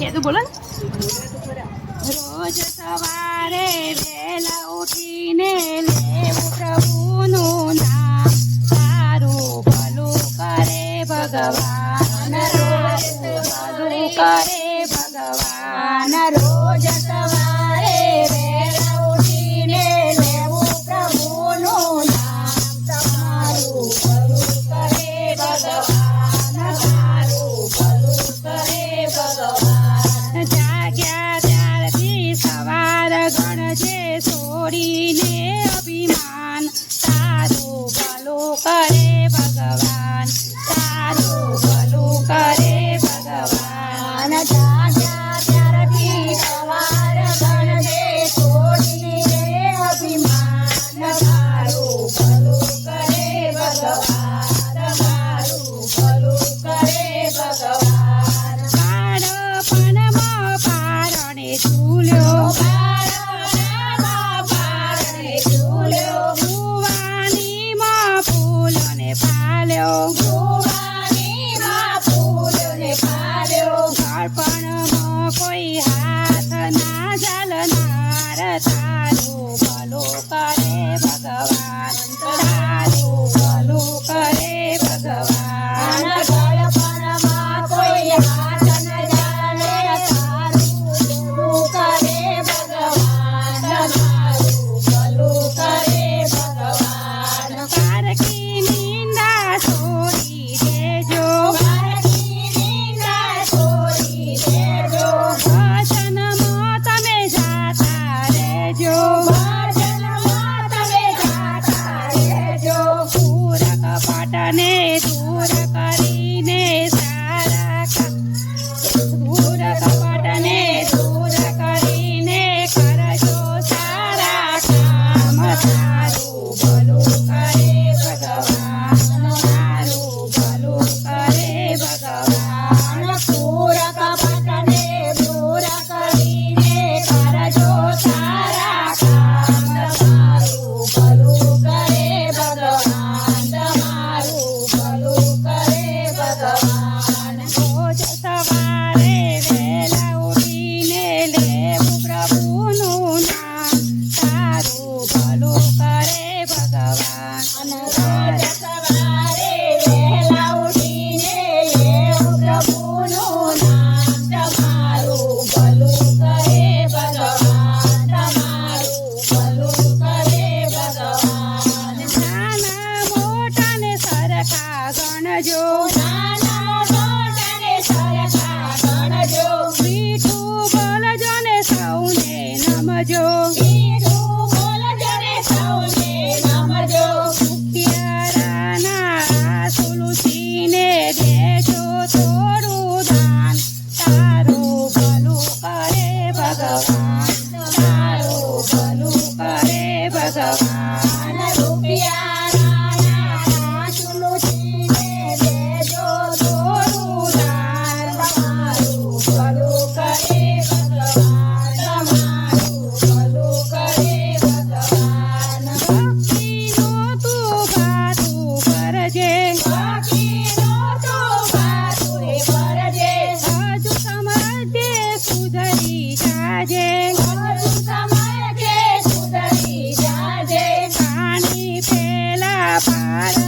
એ તો બોલો રોજ સવારે વેલા ઉઠીને લેવું પ્રભુનું નામ સારું ભલું કરે ભગવાન. Mano. રૂપિયા Bye bye.